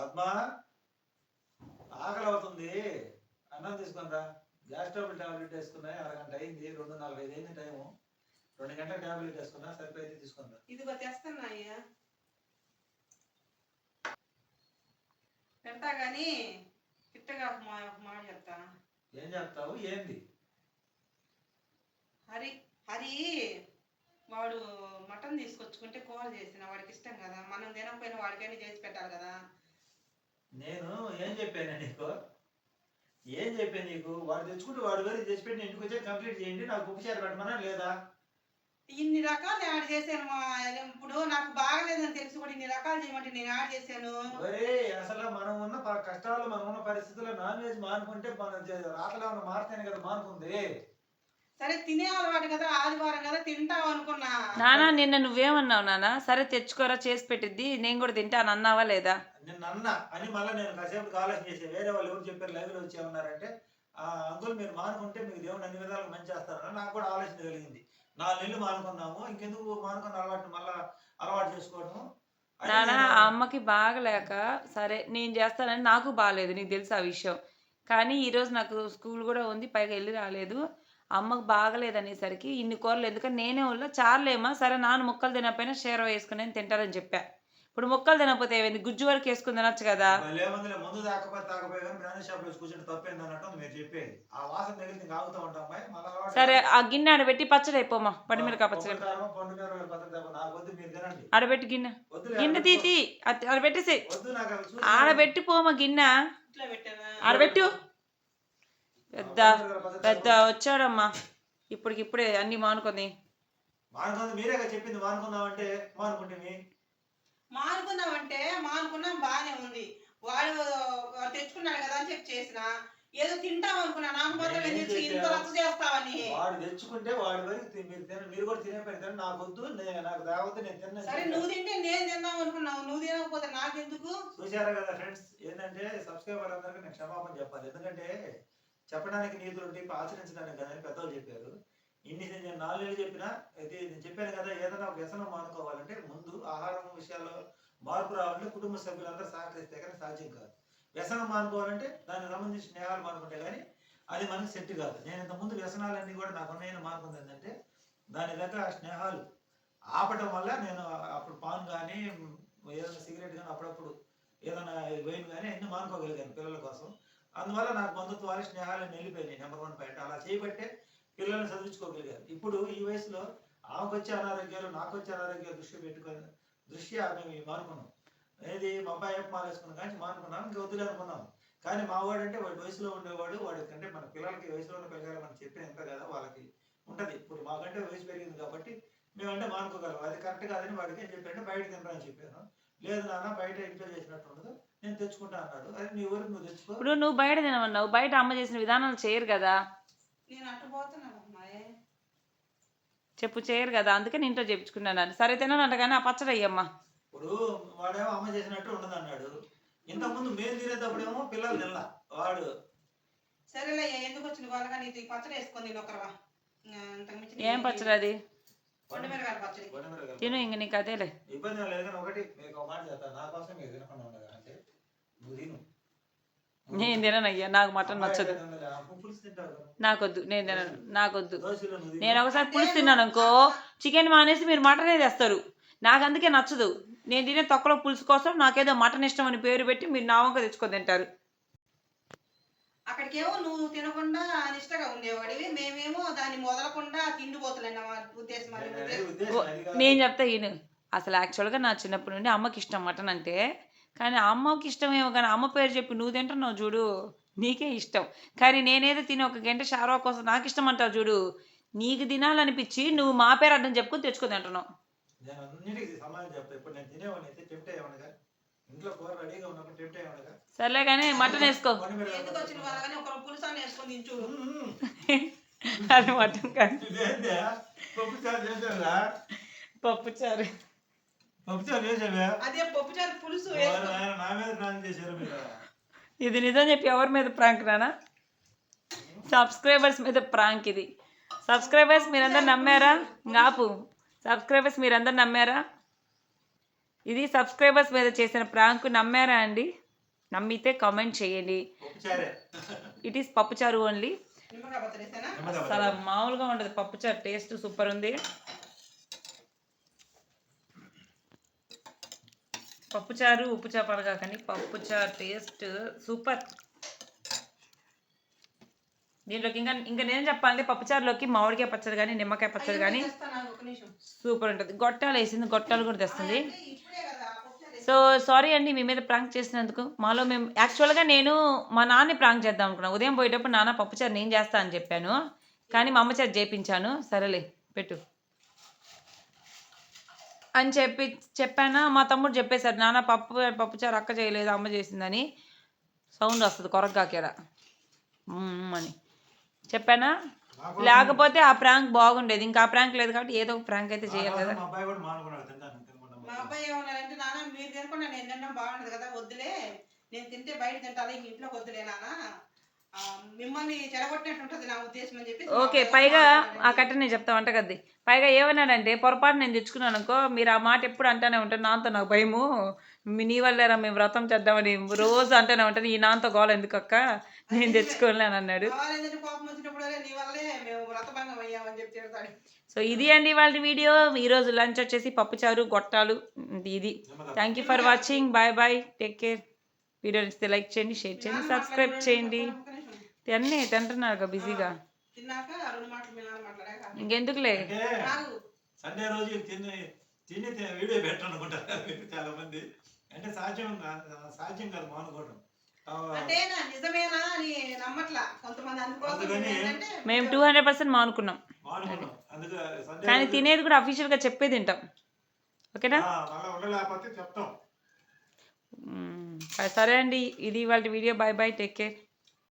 పద్మ ఆకలి అవుతుంది అన్నం తీసుకుందా? గ్యాస్ ట్రబుల్ టాబ్లెట్ వేసుకున్నా అరగంట అయింది రెండు నలభై ఐదు అయింది టైము. రెండు గంటల టాబ్లెట్ వేసుకున్నా సరిపోయింది తీసుకుందా? ఇదిగో తెస్తున్నా అయ్యా. పెడతా తిట్టగా మా మాట చెప్తా. ఏం చెప్తావు? ఏంది? హరి హరి వాడు మటన్ తీసుకొచ్చుకుంటే కూర చేసిన వాడికి ఇష్టం కదా. మనం తినకపోయినా వాడికైనా చేసి పెట్టాలి కదా. నేను ఏం చెప్పాను నీకు? ఏం చెప్పాను నీకు? వాడు తెచ్చుకుంటే వాడు వేరే చేసి పెట్టి ఇంటికి వచ్చి కంప్లీట్ చేయండి నాకు ఉపచారం పెట్టమన్నా లేదా? ఇన్ని రకాలు యాడ్ చేశాను ఇప్పుడు నాకు బాగలేదని తెలిసి కూడా ఇన్ని రకాలు చేయమంటే నేను యాడ్ చేశాను. ఒరే అసలు మనం ఉన్న కష్టాలు మనం ఉన్న పరిస్థితుల్లో నాన్ వెజ్ మానుకుంటే మన రాతలో ఉన్న మారుతానే కదా మానుకుంది. సరే తినే అలవాటు కదా. నానా నిన్న నువ్వేమన్నావు నానా? సరే తెచ్చుకోరా చేసి పెట్టిద్ది. నేను కూడా తింటాను అన్నావా లేదా? నిన్న అన్న అని మళ్ళీ నేను కాసేపు ఆలోచన చేసే వేరే వాళ్ళు ఎవరు చెప్పారు లైవ్లో వచ్చి ఏమన్నారంటే ఆ అంకుల్ మీరు మానుకుంటే మీకు దేవుడు అన్ని విధాలుగా మంచి చేస్తారని నాకు కూడా ఆలోచన కలిగింది. నాలుగు నెలలు మానుకున్నాము. ఇంకెందుకు మానుకున్న అలవాటు మళ్ళా అలవాటు చేసుకోవడము? అని నేను- ఆ అమ్మకి బాగలేక సరే నేను చేస్తానని నాకు బాగాలేదు నీకు తెలుసు ఆ విషయం. కానీ ఈరోజు నాకు స్కూల్ కూడా ఉంది పైగా వెళ్ళి రాలేదు. అమ్మకు బాగలేదు అనేసరికి ఇన్ని కూరలు ఎందుకంటే నేనే ఉన్నా చాలేమా సరే నాన్న ముక్కలు తినకపోయినా షేర్ వేసుకుని తింటారని చెప్పా. ఇప్పుడు ముక్కలు తినకపోతే ఏమైంది? గుజ్జు వరకు వేసుకుని తినొచ్చు కదా. ముందు సరే ఆ గిన్నె ఆడబెట్టి పచ్చడి అయిపోమా పడి పచ్చడి ఆడబెట్టి గిన్నె. గిన్నె. తీతి ఆడబెట్టేసి ఆడబెట్టి పోమా గిన్నె. ఆడబెట్టు. పెద్ద పెద్ద వచ్చాడమ్మా. ఇప్పటికిప్పుడే అన్ని మానుకుంది. మానుకుంది మీరేగా చెప్పింది మానుకుందాం అంటే మానుకుంటే మానుకున్నామంటే మానుకున్నాం బాగానే ఉంది. వాడు వాడు తెచ్చుకున్నాడు కదా అని చెప్పి చేసిన ఏదో తింటాం అనుకున్నా నాకు మాత్రం ఎందుకు ఇంత? రచ్చ చేస్తావని. వాడు తెచ్చుకుంటే వాడి వరకు మీరు తిన మీరు కూడా తినే పని తిన నాకు వద్దు నేను నాకు తాగొద్దు నేను తిన్న సరే నువ్వు తింటే నేను తిందాం అనుకున్నావు నువ్వు తినకపోతే నాకెందుకు? చూసారా కదా ఫ్రెండ్స్ ఏంటంటే సబ్స్క్రైబర్ అందరికీ నేను క్షమాపణ చెప్పాలి. ఎందుకంటే చెప్పడానికి నీతులు ఉంటే ఆచరించడానికి కదని పెద్దలు చెప్పారు. ఇన్ని నేను నాలుగేళ్ళు చెప్పినా అయితే నేను చెప్పాను కదా ఏదైనా ఒక వ్యసనం మానుకోవాలంటే ముందు ఆహారం విషయాల్లో మార్పు రావాలంటే కుటుంబ సభ్యులందరూ సహకరిస్తే కానీ సాధ్యం కాదు. వ్యసనం మానుకోవాలంటే దానికి సంబంధించిన స్నేహాలు మానుకుంటే కానీ అది మనకు సెట్ కాదు. నేను ఇంత ముందు వ్యసనాలన్నీ కూడా నాకు ఉన్నాయని మార్పుంది ఏంటంటే దాని దగ్గర ఆ స్నేహాలు ఆపటం వల్ల నేను అప్పుడు పాన్ కానీ ఏదైనా సిగరెట్ కానీ అప్పుడప్పుడు ఏదైనా వైన్ కానీ అన్ని మానుకోగలిగాను పిల్లల కోసం. అందువల్ల నాకు బంధుత్వాలు స్నేహాలు వెళ్ళిపోయినాయి నెంబర్ వన్ పాయింట్ అలా చేయబట్టే పిల్లల్ని చదివించుకోగలిగారు. ఇప్పుడు ఈ వయసులో ఆమెకు వచ్చే అనారోగ్యాలు నాకు వచ్చే అనారోగ్యాలు దృష్టి పెట్టుకొని దృష్ట్యా మేము మానుకున్నాం. ఏది? మా అబ్బాయి ఏం మాలేసుకున్నాం కానీ మానుకున్నాం. ఇంకా వద్దులే అనుకున్నాం. కానీ మా వాడు అంటే వాడి వయసులో ఉండేవాడు. వాడి కంటే మన పిల్లలకి వయసులో ఉన్న పిల్లలు మనం చెప్పిన ఎంత కదా వాళ్ళకి ఉంటుంది. ఇప్పుడు మాకంటే వయసు పెరిగింది కాబట్టి మేమంటే మానుకోగలం. అది కరెక్ట్ కాదని వాడికి ఏం చెప్పారంటే బయట తినరా అని చెప్పాను. లేదు నాన్న బయట ఇంట్లో చేసినట్టు ఉండదు. నేను తెచ్చుకుంటా అన్నాడు. అది నీ ఊరికి నువ్వు తెచ్చుకో. ఇప్పుడు నువ్వు బయట తినమన్నావు. బయట అమ్మ చేసిన విధానాలు చేయరు కదా. నేను అటు పోతున్నాను అమ్మాయి. చెప్పు చేయరు కదా. అందుకే నేను ఇంట్లో చేపించుకున్నాను సరే తిననంట కానీ ఆ పచ్చడి అయ్యమ్మా. ఇప్పుడు వాడేమో అమ్మ చేసినట్టు ఉండదు అన్నాడు ఇంతకుముందు మేము తినేటప్పుడేమో పిల్లలు తినలా. వాడు సరేలే ఎందుకు వచ్చిన వాళ్ళగా నీకు ఈ పచ్చడి వేసుకొని ఒకరవా ఏం పచ్చడి అది? తిను ఇంక నీకు అదేలే. ఇబ్బంది లేదు కానీ ఒకటి మీకు ఒక మాట చేస్తాను నా కోసం మీరు తినకుండా ఉండదు అంటే నువ్వు తిను. నేను తిననయ్యా నాకు మటన్ నచ్చదు. నాకొద్దు నేను తినను నాకొద్దు. నేను ఒకసారి పులుసు తిన్నాను అనుకో చికెన్ మానేసి మీరు మటనే తెస్తారు. నాకు అందుకే నచ్చదు. నేను తినే తొక్కలో పులుసు కోసం నాకేదో మటన్ ఇష్టం అని పేరు పెట్టి మీరు నా వంక తెచ్చుకొని తింటారు. అక్కడికేమో నువ్వు తినకుండా నిష్టగా ఉండేవాడివి. మేమేమో దాన్ని మొదలకుండా తిండిపోతులేనా ఉద్దేశం నేను చెప్తా ఈయన. అసలు యాక్చువల్గా నా చిన్నప్పటి నుండి అమ్మకి ఇష్టం మటన్ అంటే కానీ అమ్మకి ఇష్టమేమో కానీ అమ్మ పేరు చెప్పి నువ్వు తింటున్నావు చూడు నీకే ఇష్టం. కానీ నేనేదో తిని ఒక గంట షారో కోసం నాకు ఇష్టం అంటావు చూడు నీకు తినాలనిపించి నువ్వు మా పేరు అడ్డం చెప్పుకొని తెచ్చుకొని తింటున్నావు. సర్లే కానీ మటన్ వేసుకో. అది మటన్ కాదు? పప్పు చారు చేసావా పప్పు చారు. పప్పు చారు చేసావా? అదే పప్పు చారు పులుసు వారు వేసుకో. ఆయన నా మీద ప్రాణం చేశారు మీరు? ఇది నిజం చెప్పి ఎవరి మీద ప్రాంక్ రానా సబ్స్క్రైబర్స్ మీద ప్రాంక్ ఇది. సబ్స్క్రైబర్స్ మీరందరు నమ్మారా? ngaపు సబ్స్క్రైబర్స్ మీరందరు నమ్మారా? ఇది సబ్స్క్రైబర్స్ మీద చేసిన ప్రాంక్ నమ్మారా అండి? నమ్మితే కామెంట్ చేయండి. పప్పుచారే. ఇట్ ఈస్ పప్పుచారు ఓన్లీ అసలు మామూలుగా ఉండదు. పప్పుచారు టేస్ట్ సూపర్ ఉంది. పప్పుచారు ఉప్పు చేపలుగా కానీ పప్పుచారు టేస్ట్ సూపర్. దీంట్లోకి ఇంకా ఇంకా నేను చెప్పాలంటే పప్పుచారులోకి మామిడికాయ పచ్చడి కానీ నిమ్మకాయ పచ్చడి కానీ చేస్తాను నాకు ఒక నిమిషం. సూపర్ ఉంటుంది. గొట్టాలు వేసింది గొట్టాలు కూడా తెస్తుంది అంటే ఇప్పుడే కదా పప్పుచారు సో సారీ అండి మీ మీద ప్రాంక్ చేసినందుకు. మాలో మేము యాక్చువల్గా నేను మా నాన్నని ప్రాంక్ చేద్దాం అనుకున్నాను. ఉదయం పోయేటప్పుడు నాన్న పప్పుచారు నేను చేస్తా అని చెప్పాను. కానీ మా అమ్మ చేత చేపించాను. సరేలే పెట్టు. అని చెప్పి చెప్పానా? మా తమ్ముడు చెప్పేశారు నాన్న పప్పు పప్పుచారు అక్క చేయలేదు అమ్మ చేసిందని. సౌండ్ వస్తుంది కొరగాకేర అని. చెప్పానా? లేకపోతే ఆ ప్రాంక్ బాగుండేది. ఇంకా ఆ ప్రాంక్ లేదు కాబట్టి ఏదో ఒక ప్రాంక్ అయితే చేయాలి కదా మా అబ్బాయి ఏమన్నాడంటే నాన్న మీరు తినకుండా నేను తినడం బాగుండదు కదా వద్దులే. నేను తింటే బయట తింటాను ఇంక ఇంట్లోకి వద్దులే నాన్న మిమ్మల్ని చెడగొట్టినట్టు ఉంటుంది నా ఉద్దేశం అని చెప్పి ఓకే పైగా ఆ కట్ట నేను చెప్తా వంట కద్ది పైగా ఏమన్నాడంటే పొరపాటు నేను తెచ్చుకున్నాను అనుకో మీరు ఆ మాట ఎప్పుడు అంటానే ఉంటారు. నాన్నతో నాకు భయము. మీ నీ వల్లేరా మేము వ్రతం చేద్దామని రోజు అంటానే ఉంటాను ఈ నాన్నతో గోల ఎందుకు అక్క నేను తెచ్చుకోలేను అన్నాడు. సో ఇది అండి వాళ్ళ వీడియో. ఈరోజు లంచ్ వచ్చేసి పప్పుచారు గొట్టాలు ఇది. Thank you for watching bye bye take care video నచ్చితే లైక్ చేయండి షేర్ చేయండి సబ్స్క్రైబ్ చేయండి. అన్నీ తింటున్నారు బిజీగా. తిన్నాక రెండు మాటలు మీ నాన్న మాట్లాడాక ఇంకెందుకులే? సండే రోజు తిని తిని వీడియో మీరు చాలా మంది అంటే సాధ్యం సాధ్యం కాదు మానుకోవడం ఆ, అంటే నా నిజమేనా అని నమ్మట్లా. కొంతమంది అందుకోసం అందుకని ఏంటంటే మేము టూ హండ్రెడ్ పర్సెంట్ మానుకున్నాం. మానుకున్నాం. అందుకే సండే కానీ తినేది కూడా అఫీషియల్గా చెప్పే తింటాం. ఓకేనా? ఆ, మళ్ళా ఉండలేకపోతే చెప్తాం. మ్మ్. సరే అండి. ఇది వాళ్ళ video. Bye bye take care.